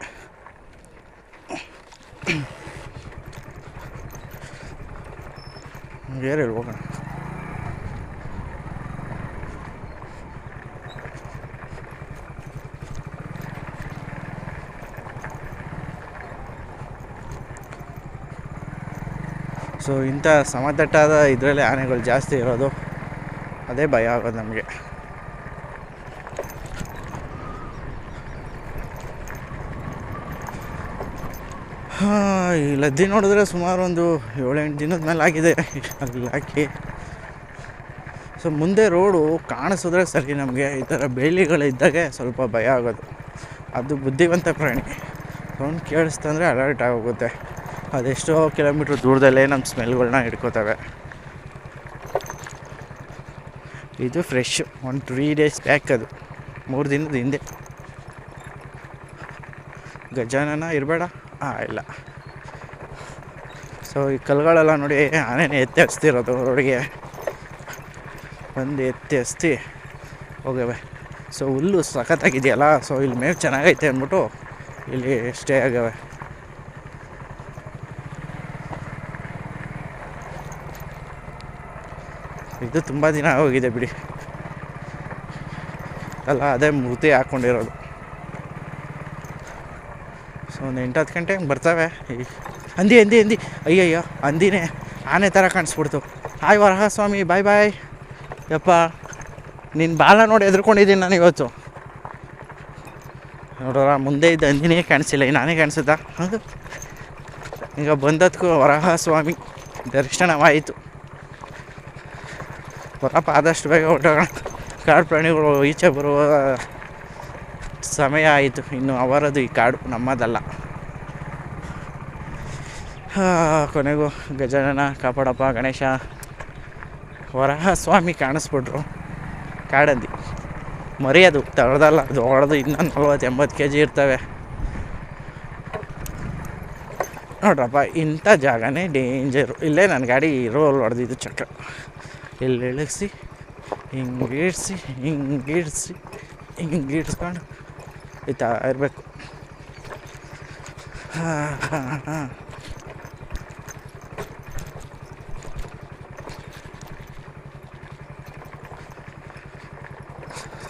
ಬೇರೆ ಹೋಗೋಣ ಸೊ ಇಂಥ ಸಮತಟ್ಟಾದ ಇದರಲ್ಲಿ ಆನೆಗಳು ಜಾಸ್ತಿ ಇರೋದು. ಅದೇ ಭಯ ಆಗೋದು ನಮಗೆ. ಈ ಲದ್ದಿ ನೋಡಿದ್ರೆ ಸುಮಾರು ಒಂದು ಏಳೆಂಟು ದಿನದ ಮೇಲೆ ಆಗಿದೆ. ಅಲ್ಲಿ ಹಾಕಿ ಸೊ ಮುಂದೆ ರೋಡು ಕಾಣಿಸಿದ್ರೆ ಸರಿ ನಮಗೆ. ಈ ಥರ ಬೇಲಿಗಳಿದ್ದಾಗೆ ಸ್ವಲ್ಪ ಭಯ ಆಗೋದು. ಅದು ಬುದ್ಧಿವಂತ ಪ್ರಾಣಿ. ಸೌಂಡ್ ಕೇಳಿಸ್ತಂದ್ರೆ ಅಲರ್ಟ್ ಆಗೋಗುತ್ತೆ. ಅದೆಷ್ಟೋ ಕಿಲೋಮೀಟ್ರ್ ದೂರದಲ್ಲೇ ನಮ್ಮ ಸ್ಮೆಲ್ಗಳನ್ನ ಹಿಡ್ಕೋತವೆ. ಇದು ಫ್ರೆಶ್ ಒಂದು ತ್ರೀ ಡೇಸ್ ಬ್ಯಾಕ್ ಅದು. ಮೂರು ದಿನದ ಹಿಂದೆ. ಗಜಾನನ ಇರಬೇಡ? ಹಾಂ ಇಲ್ಲ. ಸೊ ಈ ಕಲ್ಗಳೆಲ್ಲ ನೋಡಿ, ಆನೇನೆ ಎತ್ತಿ ಹಚ್ತಿರೋದು ರೋಡಿಗೆ ಬಂದು ಎತ್ತಿ ಹಚ್ತಿ ಹೋಗವೆ. ಸೊ ಹುಲ್ಲು ಸಖತ್ತಾಗಿದೆಯಲ್ಲ ಸೊ ಇಲ್ಲಿ ಮೇವು ಚೆನ್ನಾಗೈತೆ ಅಂದ್ಬಿಟ್ಟು ಇಲ್ಲಿ ಸ್ಟೇ ಆಗವೆ. ಇದು ತುಂಬ ದಿನ ಹೋಗಿದೆ ಬಿಡಿ. ಅಲ್ಲ, ಅದೇ ಮೂರ್ತಿ ಹಾಕ್ಕೊಂಡಿರೋದು ಸೊ ಒಂದು ಎಂಟು ಹತ್ತು ಗಂಟೆ ಹಂಗೆ ಬರ್ತವೆ. ಅಂದಿ ಹಂದಿ ಹಂದಿ ಹಂದಿ. ಅಯ್ಯಯ್ಯೋ ಅಂದಿನೇ ಆನೆ ಥರ ಕಾಣಿಸ್ಬಿಡ್ತು. ಹಾಯ್ ವರಹ ಸ್ವಾಮಿ ಬಾಯ್ ಬಾಯ್ ಯಪ್ಪ ನಿನ್ನ ಬಾಲ ನೋಡಿ ಎದ್ರುಕೊಂಡಿದ್ದೀನಿ ನಾನು ಇವತ್ತು. ನೋಡೋರ, ಮುಂದೆ ಇದ್ದ ಅಂದಿನೇ ಕಾಣಿಸಿಲ್ಲ. ನಾನೇ ಕಾಣಿಸುತ್ತಾ? ಈಗ ಬಂದದ್ಕು ವರಹ ಸ್ವಾಮಿ ದರ್ಶನವಾಯಿತು. ಬರಪ್ಪ ಆದಷ್ಟು ಬೇಗ ಹೊರಟೋಗೋಣ. ಕಾಡು ಪ್ರಾಣಿಗಳು ಈಚೆ ಬರುವ ಸಮಯ ಆಯಿತು. ಇನ್ನು ಅವರದು ಈ ಕಾಡು ನಮ್ಮದಲ್ಲ. ಕೊನೆಗೂ ಗಜಾನನ ಕಾಪಾಡಪ್ಪ ಗಣೇಶ. ವರಹ ಸ್ವಾಮಿ ಕಾಣಿಸ್ಬಿಟ್ರು. ಕಾಡಂದಿ ಅದು ತಳ್ದಲ್ಲ. ಅದು ಹೊಡೆದು ಇನ್ನೂ ನಲ್ವತ್ತು ಎಂಬತ್ತು ಕೆ ಜಿ ಇರ್ತವೆ. ನೋಡ್ರಪ್ಪ, ಇಂಥ ಜಾಗನೇ ಡೇಂಜರು. ಇಲ್ಲೇ ನನ್ನ ಗಾಡಿ ರೋಲ್ ಹೊಡೆದಿದ್ದು ಚಕ್ರ. ಇಲ್ಲಿ ಇಳಿಸಿ ಹಿಂಗೆ ಇಡಿಸಿ ಹಿಂಗೆ ಇಡಿಸಿ ಹಿಂಗೆ ಇಡ್ಸ್ಕೊಂಡು ಇತ್ತ ಇರಬೇಕು ಹಾಂ ಹಾಂ ಹಾಂ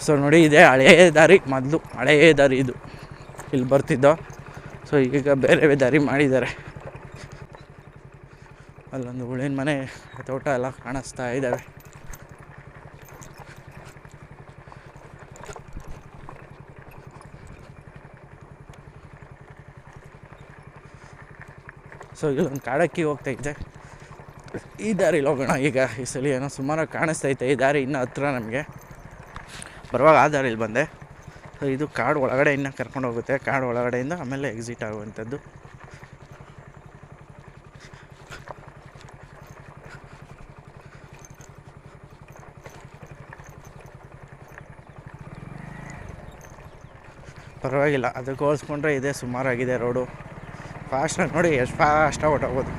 ಸೊ ನೋಡಿ ಇದೆ ಹಳೆಯ ದಾರಿ ಮೊದಲು ಹಳೇ ದಾರಿ ಇದು ಇಲ್ಲಿ ಬರ್ತಿದ್ದೋ ಸೊ ಈಗ ಬೇರೆ ದಾರಿ ಮಾಡಿದ್ದಾರೆ ಅಲ್ಲೊಂದು ಹುಳಿನ ಮನೆ, ತೋಟ ಎಲ್ಲ ಕಾಣಿಸ್ತಾ ಇದ್ದಾವೆ ಸೊ ಇಲ್ಲೊಂದು ಕಾಡಕ್ಕಿ ಹೋಗ್ತಾ ಇದ್ದೆ. ಈ ದಾರಿ ಹೋಗೋಣ ಈಗ, ಈ ಸಲ ಏನೋ ಸುಮಾರು ಕಾಣಿಸ್ತೈತೆ ಈ ದಾರಿ ಇನ್ನೂ ಹತ್ರ ನಮಗೆ. ಬರುವಾಗ ಆ ದಾರಿಲಿ ಬಂದೆ. ಸೊ ಇದು ಕಾಡು ಒಳಗಡೆ ಇನ್ನೂ ಕರ್ಕೊಂಡು ಹೋಗುತ್ತೆ, ಕಾಡು ಒಳಗಡೆಯಿಂದ ಆಮೇಲೆ ಎಕ್ಸಿಟ್ ಆಗುವಂಥದ್ದು. ಪರವಾಗಿಲ್ಲ. ಅದಕ್ಕೆ ಹೋಲಿಸ್ಕೊಂಡ್ರೆ ಇದೇ ಸುಮಾರಾಗಿದೆ ರೋಡು. ಫಾಸ್ಟಾಗಿ ನೋಡಿ ಎಷ್ಟು ಫಾಸ್ಟಾಗಿ ಹೊಟ್ಟೋಗ್ಬೋದು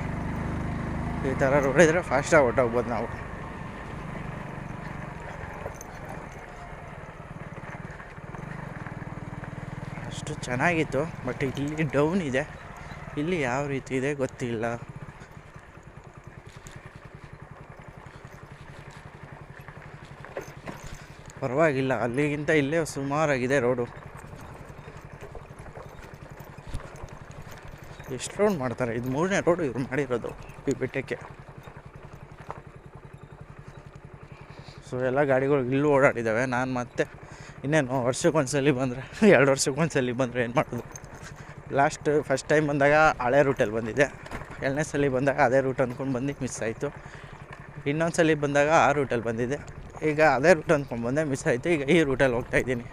ಈ ಥರ ರೋಡ್ ಇದ್ದರೆ ಫಾಸ್ಟಾಗಿ ಹೊಟ್ಟೋಗ್ಬೋದು ನಾವು. ಅಷ್ಟು ಚೆನ್ನಾಗಿತ್ತು, ಬಟ್ ಇಲ್ಲಿ ಡೌನ್ ಇದೆ. ಇಲ್ಲಿ ಯಾವ ರೀತಿ ಇದೆ ಗೊತ್ತಿಲ್ಲ. ಪರವಾಗಿಲ್ಲ, ಅಲ್ಲಿಗಿಂತ ಇಲ್ಲೇ ಸುಮಾರಾಗಿದೆ ರೋಡು. ಎಷ್ಟು ರೋಡ್ ಮಾಡ್ತಾರೆ. ಇದು ಮೂರನೇ ರೋಡ್ ಇವ್ರು ಮಾಡಿರೋದು ಈ ಬೆಟ್ಟಕ್ಕೆ. ಸೊ ಎಲ್ಲ ಗಾಡಿಗಳು ಇಲ್ಲೂ ಓಡಾಡಿದ್ದಾವೆ ನಾನು ಮತ್ತೆ ಇನ್ನೇನು ವರ್ಷಕ್ಕೊಂದ್ಸಲಿ ಬಂದರೆ, ಎರಡು ವರ್ಷಕ್ಕೊಂದ್ಸಲಿ ಬಂದರೆ ಏನು ಮಾಡೋದು? ಲಾಸ್ಟ್ ಫಸ್ಟ್ ಟೈಮ್ ಬಂದಾಗ ಹಳೆ ರೂಟಲ್ಲಿ ಬಂದಿದ್ದೆ. ಎರಡನೇ ಸಲ ಬಂದಾಗ ಅದೇ ರೂಟ್ ಅಂದ್ಕೊಂಡು ಬಂದು ಮಿಸ್ ಆಯಿತು. ಇನ್ನೊಂದು ಸಲ ಬಂದಾಗ ಆ ರೂಟಲ್ಲಿ ಬಂದಿದ್ದೆ. ಈಗ ಅದೇ ರೂಟ್ ಅಂದ್ಕೊಂಡ್ಬಂದೆ ಮಿಸ್ ಆಯಿತು. ಈಗ ಈ ರೂಟಲ್ಲಿ ಹೋಗ್ತಾ ಇದ್ದೀನಿ.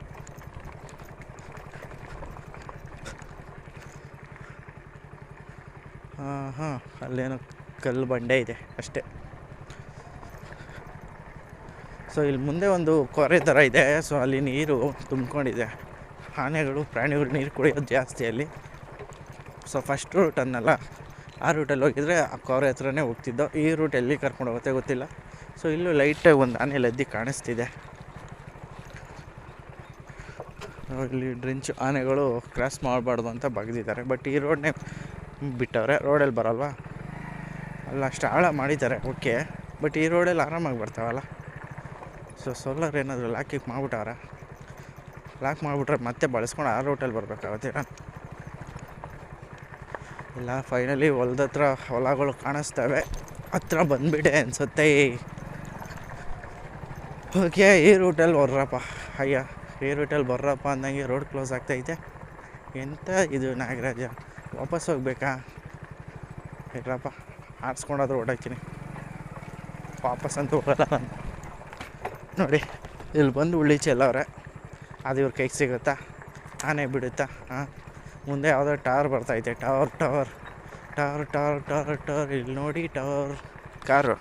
ಹಾಂ, ಅಲ್ಲೇನೋ ಕಲ್ಲು ಬಂಡೆ ಇದೆ, ಅಷ್ಟೇ. ಸೊ ಇಲ್ಲಿ ಮುಂದೆ ಒಂದು ಕೊರೆ ಥರ ಇದೆ. ಸೊ ಅಲ್ಲಿ ನೀರು ತುಂಬಿಕೊಂಡಿದೆ. ಆನೆಗಳು, ಪ್ರಾಣಿಗಳು ನೀರು ಕುಡಿಯೋದು ಜಾಸ್ತಿ ಅಲ್ಲಿ. ಸೊ ಫಸ್ಟ್ ರೂಟ್ ಅನ್ನಲ್ಲ, ಆ ರೂಟಲ್ಲಿ ಹೋಗಿದ್ರೆ ಆ ಕೊರೆ ಹತ್ರನೇ ಹೋಗ್ತಿದ್ದೋ, ಈ ರೂಟ್ ಎಲ್ಲಿ ಕರ್ಕೊಂಡು ಹೋಗುತ್ತೆ ಗೊತ್ತಿಲ್ಲ. ಸೊ ಇಲ್ಲೂ ಲೈಟಾಗಿ ಒಂದು ಆನೆ ಲದ್ದಿ ಕಾಣಿಸ್ತಿದೆ. ಇಲ್ಲಿ ಡ್ರಿಂಚ್ ಆನೆಗಳು ಕ್ರಾಸ್ ಮಾಡಬಾರ್ದು ಅಂತ ಬಗ್ದಿದ್ದಾರೆ. ಬಟ್ ಈ ರೋಡ್ನೇ ಬಿಟ್ಟವ್ರೆ, ರೋಡಲ್ಲಿ ಬರಲ್ವಾ? ಅಲ್ಲ, ಅಷ್ಟು ಆಳ ಮಾಡಿದ್ದಾರೆ, ಓಕೆ. ಬಟ್ ಈ ರೋಡಲ್ಲಿ ಆರಾಮಾಗಿ ಬರ್ತಾವಲ್ಲ? ಸೊ ಸೋಲಾರ್ ಏನಾದರೂ ಲಾಕಿಗೆ ಮಾಡ್ಬಿಟ್ಟವ್ರ? ಲಾಕ್ ಮಾಡಿಬಿಟ್ರೆ ಮತ್ತೆ ಬಳಸ್ಕೊಂಡು ಆ ರೋಟಲ್ಲಿ ಬರಬೇಕಾಗುತ್ತೆ ಇಲ್ಲ ಫೈನಲಿ ಹೊಲ್ದ ಹತ್ರ ಹೊಲಗಳು ಕಾಣಿಸ್ತವೆ. ಹತ್ರ ಬಂದ್ಬಿಟ್ಟೆ ಅನ್ಸುತ್ತೆ. ಓಕೆ, ಈ ರೂಟಲ್ಲಿ ಬರ್ರಪ್ಪ. ಅಯ್ಯ, ಈ ರೂಟಲ್ಲಿ ಬರ್ರಪ್ಪ ಅಂದಂಗೆ ರೋಡ್ ಕ್ಲೋಸ್ ಆಗ್ತೈತೆ ಎಂತ ಇದು ನಾಗರಾಜ? ವಾಪಸ್ ಹೋಗ್ಬೇಕಾ? ಇಲ್ಲಪ್ಪ, ಆರಿಸ್ಕೊಂಡಾದ್ರೂ ಓಡಾಕ್ತೀನಿ. ವಾಪಸ್ ಅಂತ ಹೋಗಲ್ಲ ನಾನು. ನೋಡಿ, ಇಲ್ಲಿ ಬಂದು ಉಳ್ಳಿ ಚೆಲ್ಲವ್ರೆ ಅದು ಇವ್ರ ಕೈಗೆ ಸಿಗುತ್ತಾ? ಆನೆ ಬಿಡುತ್ತಾ? ಹಾಂ ಮುಂದೆ ಯಾವುದೋ ಟವರ್ ಬರ್ತೈತೆ tower tower tower tower tower tower. ಇಲ್ಲಿ ನೋಡಿ ಟವರ್. ಕಾರು.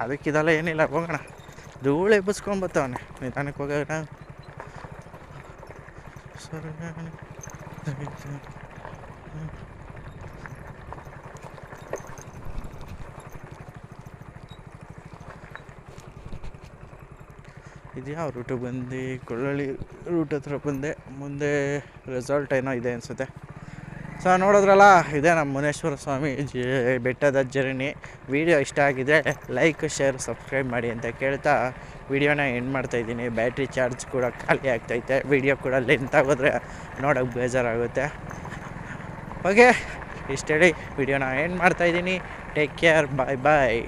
ಅದಕ್ಕಿದೆಲ್ಲ ಏನಿಲ್ಲ, ಹೋಗೋಣ. ಧೂಳು ಎಬ್ಬಿಸ್ಕೊಂಬತ್ತವನೆ ನಿಧಾನಕ್ಕೆ ಹೋಗೋಣ. ಸರಿ. ಇದು ಯಾವ ರೂಟು ಬಂದು ಕೊಳ್ಳಳ್ಳಿ ರೂಟ್ ಹತ್ರ ಬಂದೆ. ಮುಂದೆ ರೆಸಾರ್ಟ್ ಏನೋ ಇದೆ ಅನಿಸುತ್ತೆ. ಸೊ ನೋಡಿದ್ರಲ್ಲ, ಇದೇ ನಮ್ಮ ಮುನೇಶ್ವರ ಸ್ವಾಮಿ ಜಿ ಬೆಟ್ಟದ ಜರ್ನಿ. ವಿಡಿಯೋ ಇಷ್ಟ ಆಗಿದೆ ಲೈಕ್ ಶೇರ್ ಸಬ್ಸ್ಕ್ರೈಬ್ ಮಾಡಿ ಅಂತ ಕೇಳ್ತಾ ವಿಡಿಯೋನ ಎಂಡ್ ಮಾಡ್ತಾಯಿದ್ದೀನಿ ಬ್ಯಾಟ್ರಿ ಚಾರ್ಜ್ ಕೂಡ ಖಾಲಿ ಆಗ್ತೈತೆ. ವಿಡಿಯೋ ಕೂಡ ಲೆಂತ್ ಆಗೋದ್ರೆ ನೋಡೋಕ್ಕೆ ಬೇಜಾರಾಗುತ್ತೆ. ಓಕೆ ಇಷ್ಟು ಹೇಳಿ ವಿಡಿಯೋನ ಎಂಡ್ ಮಾಡ್ತಾಯಿದ್ದೀನಿ ಟೇಕ್ ಕೇರ್ ಬಾಯ್ ಬಾಯ್